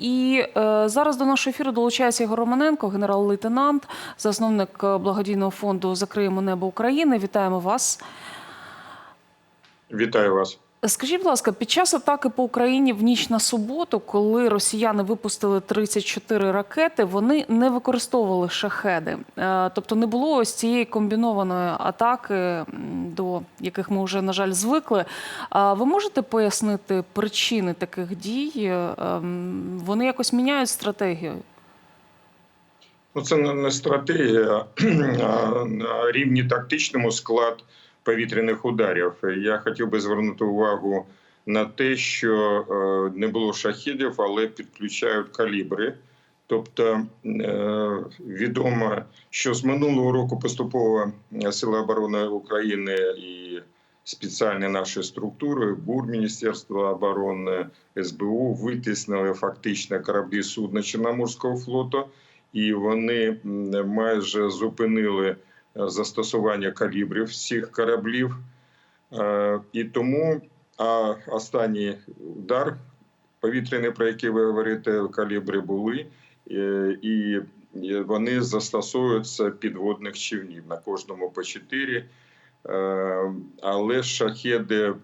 І е, зараз до нашого ефіру долучається Ігор Романенко, генерал-лейтенант, засновник е, благодійного фонду Закриємо небо України. Вітаємо вас. Вітаю вас. Скажіть, будь ласка, під час атаки по Україні в ніч на суботу, коли росіяни випустили 34 ракети, вони не використовували шахеди. Е, Тобто не було ось цієї комбінованої атаки, до яких ми вже, на жаль, звикли. А ви можете пояснити причини таких дій? Е, ем, Вони якось міняють стратегію? Ну, це не стратегія, а рівні тактичному склад повітряних ударів. Я хотів би звернути увагу на те, що е, не було шахідів, але підключають калібри. Тобто е, відомо, що з минулого року поступово Сили оборони України і спеціальні наші структури, БУР Міністерства оборони, СБУ витіснили фактично кораблі судна Чорноморського флоту, і вони майже зупинили е, застосування калібрів цих кораблів. Е, І тому а останній удар повітряний, про який ви говорите, калібри були, е, і вони застосовуються підводних човнів на кожному по чотири. Е, Але шахеди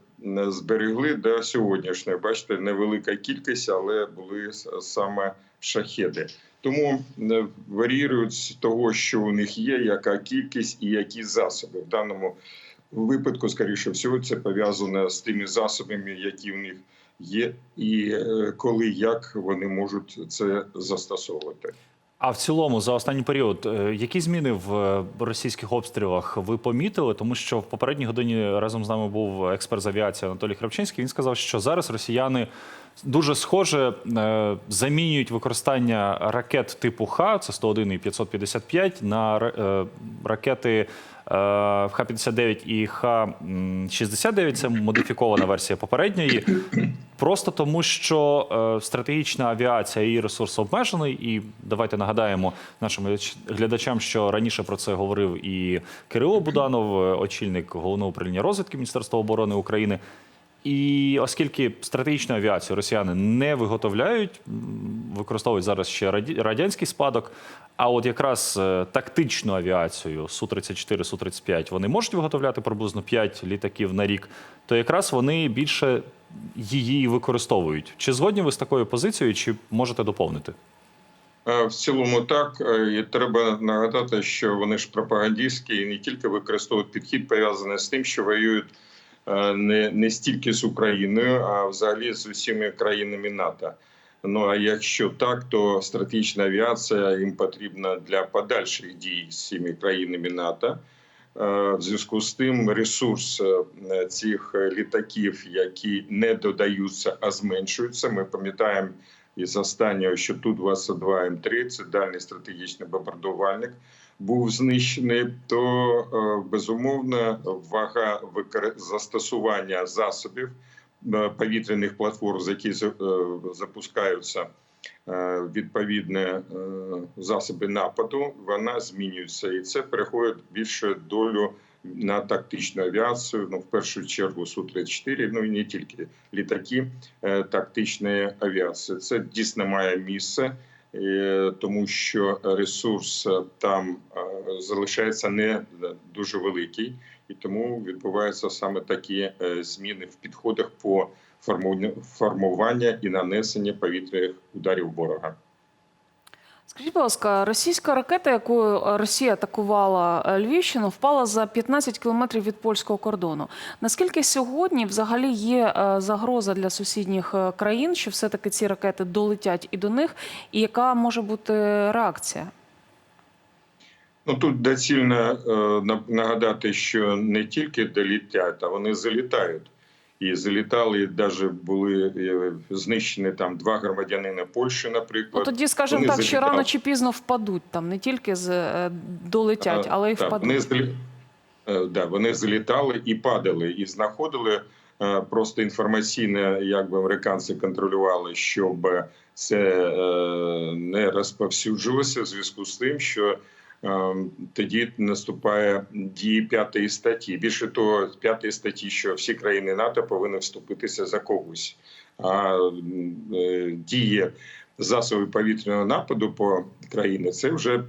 зберегли до сьогоднішнього. Бачите, невелика кількість, але були саме шахеди. Тому е, варіюють з того, що у них є, яка кількість і які засоби. В даному випадку, скоріше всього, це пов'язано з тими засобами, які в них є, і е, коли як вони можуть це застосовувати. А в цілому, за останній період, е, які зміни в е, російських обстрілах ви помітили? Тому що в попередній годині разом з нами був експерт з авіації Анатолій Кравчинський. Він сказав, що зараз росіяни дуже схоже е, замінюють використання ракет типу Х, це 101 і 555, на ра- ракети е, Х-59 і Х-69, це модифікована версія попередньої. Просто тому, що е, стратегічна авіація її ресурс обмежений. І давайте нагадаємо нашим глядачам, що раніше про це говорив і Кирило Буданов, е, очільник головного управління розвідки Міністерства оборони України. І оскільки стратегічну авіацію росіяни не виготовляють, використовують зараз ще радянський спадок. А от якраз е, тактичну авіацію Су-34, Су-35 вони можуть виготовляти приблизно 5 літаків на рік, то якраз вони більше її використовують. Чи згодні ви з такою позицією, чи можете доповнити? Е, В цілому так Е, і треба нагадати, що вони ж пропагандистські і не тільки використовують підхід, пов'язаний з тим, що воюють не, не стільки з Україною, а взагалі з усіма країнами НАТО. Ну а якщо так, то стратегічна авіація їм потрібна для подальших дій з цими країнами НАТО. Е, В зв'язку з тим ресурс е, цих літаків, які не додаються, а зменшуються. Ми пам'ятаємо із останнього, що ту 22 М3, це дальній стратегічний бомбардувальник, був знищений, то е, безумовно вага застосування засобів е, повітряних платформ, з які е, запускаються відповідні засоби нападу, вона змінюється, і це переходить більше долю на тактичну авіацію. Ну в першу чергу су 34 ну і не тільки літаки тактичної авіації. Це дійсно має місце. Е, Тому що ресурс е, там е, залишається не дуже великий, і тому відбуваються саме такі е, зміни в підходах по формуванню- і нанесення повітряних ударів ворога. Скажіть, будь ласка, російська ракета, якою е, Росія атакувала е, Львівщину, впала за 15 кілометрів від польського кордону. Наскільки сьогодні взагалі є е, загроза для сусідніх країн, що все-таки ці ракети долетять і до них, і яка може бути реакція? Ну тут доцільно е, нагадати, що не тільки долітять, а вони залітають. І залітали, і навіть були е, знищені там два громадянина Польщі, Ну наприклад. тоді, скажімо Вони так, що рано чи пізно впадуть там не тільки з е, долетять, Е, але й так, впадуть. Вони, залі... да, вони залітали і падали, і знаходили просто інформаційно, як би американці контролювали, щоб це не розповсюджувалося в зв'язку з тим, що тоді наступає дії п'ятої статті. Більше того, п'ятої статті, що всі країни НАТО повинні вступитися за когось. А е, діє засоби повітряного нападу по країні, це вже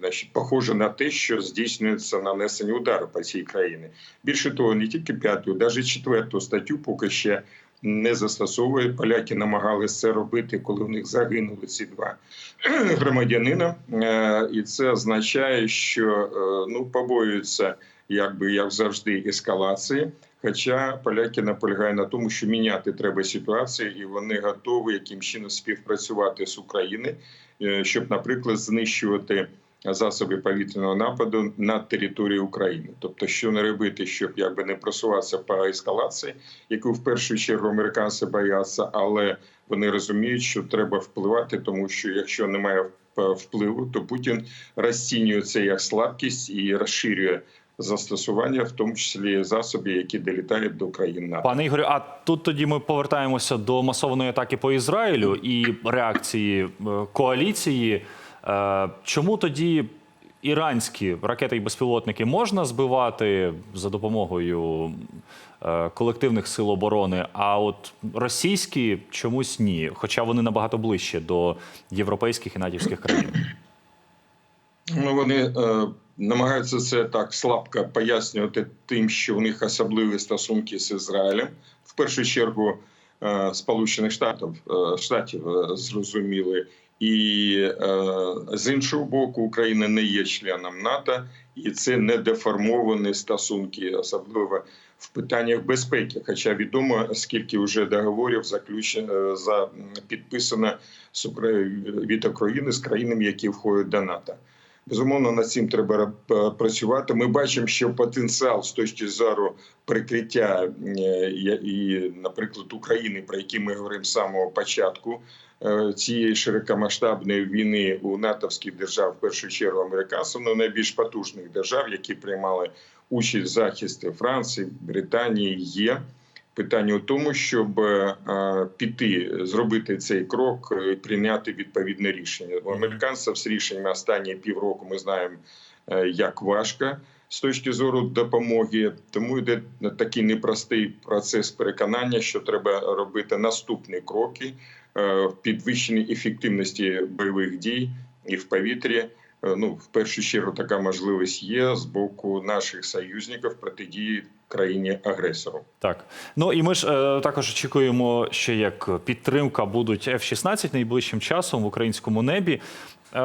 значить, похоже на те, що здійснюється нанесення удару по цій країні. Більше того, не тільки п'яту, навіть четверту статтю поки ще не застосовує. Поляки намагалися це робити, коли у них загинули ці два громадянина. Е, І це означає, що е, ну побоюються, якби як завжди, ескалації. Хоча поляки наполягають на тому, що міняти треба ситуацію, і вони готові яким чином співпрацювати з Україною, е, щоб, наприклад, знищувати засоби повітряного нападу на території України. Тобто, що не робити, щоб якби не просуватися по ескалації, яку в першу чергу американці бояться, але вони розуміють, що треба впливати, тому що якщо немає впливу, то Путін розцінює це як слабкість і розширює застосування, в тому числі засобів, які долітають до країн НАТО. Пане Ігорю, а тут тоді ми повертаємося до масованої атаки по Ізраїлю і реакції е, коаліції. Е, Чому тоді іранські ракети і безпілотники можна збивати за допомогою е, колективних сил оборони, а от російські чомусь ні, хоча вони набагато ближче до європейських і натівських країн? Ну, вони е, намагаються це так слабко пояснювати тим, що у них особливі стосунки з Ізраїлем. В першу чергу е, Сполучених Штатів, е, Штатів е, зрозуміли. І е, з іншого боку, Україна не є членом НАТО, і це не деформовані стосунки, особливо в питаннях безпеки. Хоча відомо, скільки вже договорів заключено за підписано від України з країнами, які входять до НАТО. Безумовно, над цим треба е, працювати. Ми бачимо, що потенціал з точки зору прикриття е, і, наприклад, України, про які ми говоримо з самого початку е, цієї широкомасштабної війни у натовських держав, в першу чергу американців, ну найбільш потужних держав, які приймали участь в захисті Франції, Британії, є. Питання у тому, щоб е, піти, зробити цей крок і прийняти відповідне рішення. У американців з рішеннями останні півроку ми знаємо, е, як важко з точки зору допомоги. Тому йде такий непростий процес переконання, що треба робити наступні кроки е, в підвищенні ефективності бойових дій і в повітрі. Е, Ну, в першу чергу, така можливість є з боку наших союзників протидії країні агресору. Так, ну і ми ж е, також очікуємо, що як підтримка будуть F-16 найближчим часом в українському небі. Е,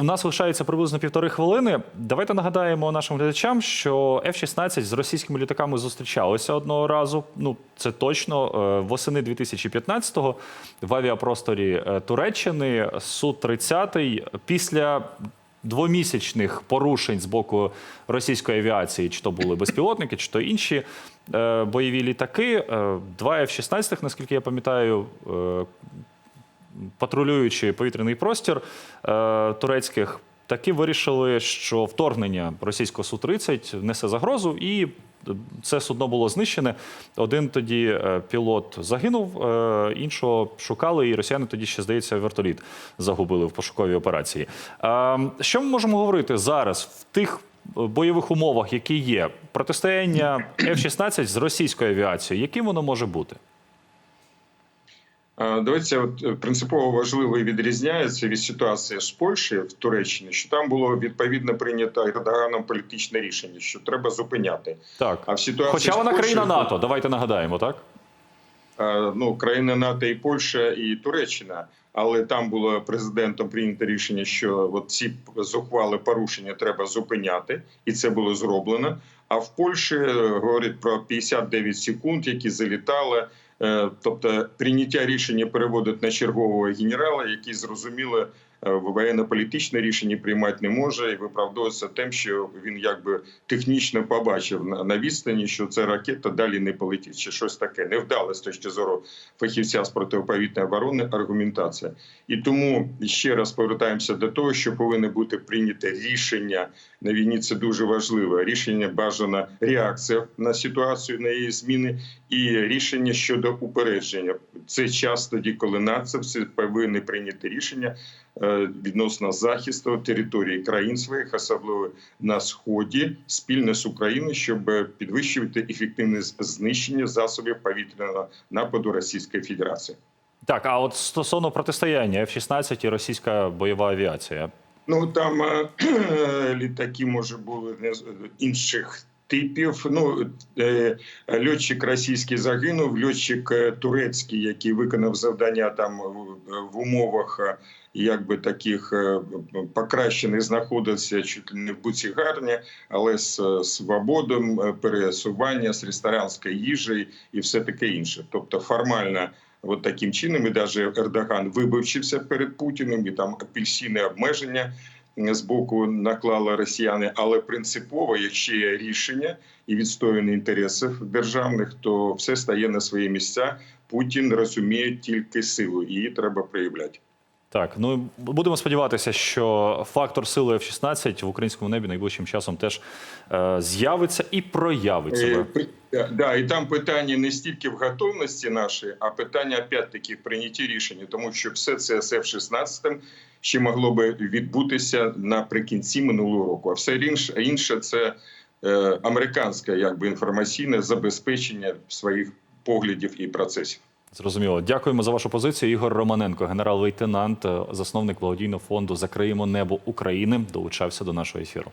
у нас лишається приблизно півтори хвилини. Давайте нагадаємо нашим глядачам, що F-16 з російськими літаками зустрічалися одного разу. Ну це точно е, восени 2015-го в авіапросторі е, Туреччини су 30 після двомісячних порушень з боку російської авіації, чи то були безпілотники, чи то інші е, бойові літаки. Е, два F-16, наскільки я пам'ятаю, е, патрулюючи повітряний простір е, турецьких, таки вирішили, що вторгнення російського Су-30 несе загрозу, і це судно було знищене. Один тоді е, пілот загинув, е, іншого шукали, і росіяни тоді ще, здається, вертоліт загубили в пошуковій операції. Е, Що ми можемо говорити зараз в тих бойових умовах, які є? Протистояння F-16 з російською авіацією, яким воно може бути? Давайте от е, принципово важливо і відрізняється від ситуації з Польщею в Туреччині, що там було відповідно прийнято Ердоганом політичне рішення, що треба зупиняти. Так. А в ситуації Хоча вона країна НАТО, давайте нагадаємо, так? ну країни НАТО і Польща і Туреччина. Але там було президентом прийнято рішення, що от ці зухвали порушення треба зупиняти, і це було зроблено. А в Польщі е, говорять про 59 секунд, які залітали. Е, Тобто прийняття рішення переводить на чергового генерала, який зрозуміло воєнно-політичне рішення приймати не може, і виправдовується тим, що він якби технічно побачив на відстані, що ця ракета далі не полетить, чи щось таке невдале з точки зору фахівця з протиповітряної оборони аргументація. І тому ще раз повертаємося до того, що повинно бути прийняте рішення на війні. Це дуже важливо. Рішення бажана реакція на ситуацію, на її зміни, і рішення щодо упередження. Це час тоді, коли націвці повинні прийняти рішення е, відносно захисту території країн своїх, особливо на сході, спільно з Україною, щоб підвищувати ефективність знищення засобів повітряного нападу Російської Федерації. Так, а от стосовно протистояння F-16 і російська бойова авіація. Ну там е, літаки може були не з- інших типів. Ну е, льотчик російський загинув, льотчик е, турецький, який виконав завдання там в умовах. Якби таких е, покращених знаходився чуть ли не в Буцігарні, але з е, свободом е, пересування, з ресторанською їжею і все таке інше. Тобто формально От таким чином, і навіть Ердоган вибивчився перед Путіним, і там апельсини обмеження з боку наклали росіяни. Але принципово, якщо є рішення і відстоювання інтересів державних, то все стає на свої місця. Путін розуміє тільки силу, її треба проявляти. Так, ну будемо сподіватися, що фактор сили F-16 в українському небі найближчим часом теж е, з'явиться і проявить Е, да, Да, і там питання не стільки в готовності нашої, а питання опять-таки в прийнятті рішення, тому що все це з F-16 ще могло би відбутися наприкінці минулого року. А все інше, інше це е, американське якби інформаційне забезпечення своїх поглядів і процесів. Зрозуміло. Дякуємо за вашу позицію. Ігор Романенко, генерал-лейтенант, е, засновник благодійного фонду Закриємо небо України, долучався до нашого ефіру.